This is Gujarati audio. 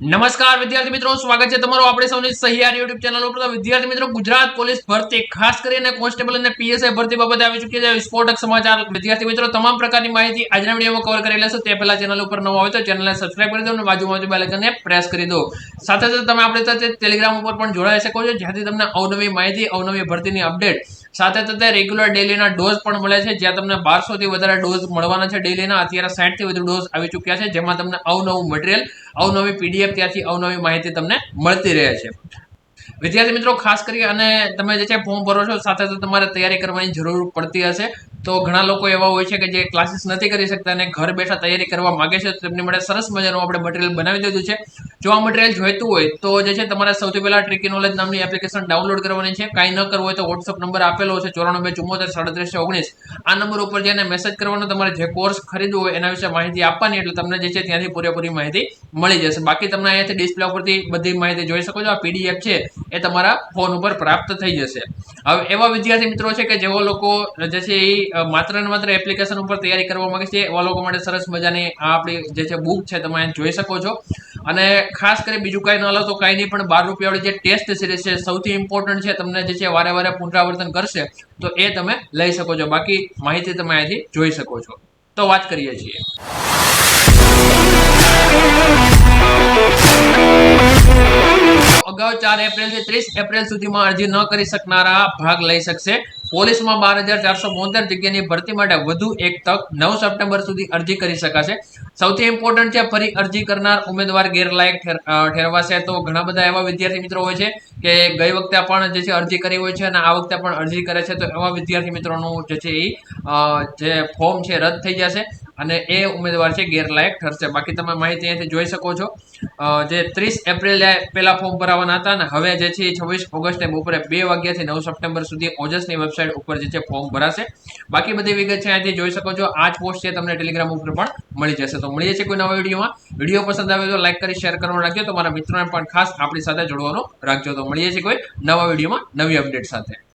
નમસ્કાર વિદ્યાર્થી મિત્રો, સ્વાગત છે તમારું આપણે સૌની સહિયાર યુટ્યુબ ચેનલ ઉપર. વિદ્યાર્થી મિત્રો, ગુજરાત પોલીસ ભરતી, ખાસ કરીને કોન્સ્ટેબલ અને પીએસઆઈ ભરતી બાબતે આવી ચૂકી છે વિસ્ફોટક સમાચાર. વિદ્યાર્થી મિત્રો, તમામ પ્રકારની માહિતી આજના વિડીયોમાં કવર કરી લેશો તે પહેલા ચેનલ ઉપર નવો હોય તો ચેનલને સબસ્ક્રાઇબ કરી દો અને બાજુમાં બેલ આઇકનને પ્રેસ કરી દો. સાથે સાથે તમે આપણે ટેલિગ્રામ ઉપર પણ જોડાઈ શકો છો, જ્યાંથી તમને અવનવી માહિતી, અવનવી ભરતીની અપડેટ સાથે સાથે રેગ્યુલર ડેલીના ડોઝ પણ મળે છે, જ્યાં તમને બારસો થી વધારે ડોઝ મળવાના છે ડેલીના અત્યારે સાઠથી વધુ ડોઝ આવી ચૂક્યા છે, જેમાં તમને અવનવું મટીરિયલ અવનવી પીડીએફ ત્યાંથી અવનવી માહિતી તમને મળતી રહે છે. વિદ્યાર્થી મિત્રો, ખાસ કરી અને તમે જે છે ફોર્મ ભરો છો, સાથે સાથે તમારે તૈયારી કરવાની જરૂર પડતી હશે. તો ઘણા લોકો એવા હોય છે કે જે ક્લાસીસ નથી કરી શકતા અને ઘર બેઠા તૈયારી કરવા માગે છે તેમની માટે સરસ મજાનું આપણે મટીરિયલ બનાવી દીધું છે. જો આ મટીરિયલ જોઈતું હોય તો જે છે તમારે સૌથી પહેલા ટ્રિકી નોલેજ નામની એપ્લિકેશન ડાઉનલોડ કરવાની છે. કાંઈ ન કરવું હોય તો વોટ્સઅપ નંબર આપેલો છે ચોરાણું ચુમ્મોતેર સાડત્રીસ ઓગણીસ. આ નંબર ઉપર જઈને મેસેજ કરવાનો તમારે જે કોર્સ ખરીદવો હોય એના વિશે માહિતી આપવાની એટલે તમને જે છે ત્યાંથી પૂરેપૂરી માહિતી મળી જશે. બાકી તમને અહીંયાથી ડિસ્પ્લે ઉપરથી બધી માહિતી જોઈ શકો છો. આ પીડીએફ છે એ તમારા ફોન ઉપર પ્રાપ્ત થઈ જશે. હવે એવા વિદ્યાર્થી મિત્રો છે કે જેઓ લોકો જે છે એ માત્ર ને માત્ર એપ્લિકેશન ઉપર તૈયારી કરવા માંગે છે એવા લોકો માટે સરસ મજાની આ આપણી જે છે બુક છે, તમે જોઈ શકો છો. અને ખાસ કરી બીજું કાંઈ ન લો તો કાંઈ નહીં, પણ બાર રૂપિયાવાળી જે ટેસ્ટ સિરીઝ છે, સૌથી ઇમ્પોર્ટન્ટ છે, તમને જે છે વારે વારે પુનરાવર્તન કરશે, તો એ તમે લઈ શકો છો. બાકી માહિતી તમે અહીંથી જોઈ શકો છો. તો વાત કરીએ છીએ. અગાઉ ચાર એપ્રિલથી ત્રીસ એપ્રિલ સુધીમાં અરજી ન કરી શકનારા ભાગ લઈ શકશે. પોલીસમાં બાર હજાર ચારસો બોતેર જગ્યાની ભરતી માટે વધુ એક તક નવ સપ્ટેમ્બર સુધી અરજી કરી શકાશે. સૌથી ઇમ્પોર્ટન્ટ છે, ફરી અરજી કરનાર ઉમેદવાર ગેરલાયક ઠેરવાશે તો ઘણા બધા એવા વિદ્યાર્થી મિત્રો હોય છે કે ગઈ વખતે પણ જે છે અરજી કરી હોય છે અને આ વખતે પણ અરજી કરે છે તો એવા વિદ્યાર્થી મિત્રોનું જે છે એ જે ફોર્મ છે રદ થઈ જશે અને એ ઉમેદવાર છે ગેરલાયક ઠરશે. બાકી તમે માહિતી અહીંયાથી જોઈ શકો છો. જે ત્રીસ એપ્રિલે પહેલાં ફોર્મ ભરાવાના હતા અને હવે જે છે છવ્વીસ ઓગસ્ટે બપોરે બે વાગ્યાથી નવ સપ્ટેમ્બર સુધી ઓજસની વેબસાઇટ ઉપર જે છે ફોર્મ ભરાશે. બાકી બધી વિગત છે અહીંયાથી જોઈ શકો છો. આ જ પોસ્ટ છે તમને ટેલિગ્રામ ઉપર પણ મળી જશે. તો મળીએ છીએ કોઈ નવા વિડીયોમાં. વીડિયો પસંદ આવે તો લાઈક કરી શેર કરવાનું રાખજો. તમારા મિત્રોને પણ ખાસ આપણી સાથે જોડવાનું રાખજો. તો મળીએ છીએ કોઈ નવા વિડીયોમાં નવી અપડેટ સાથે.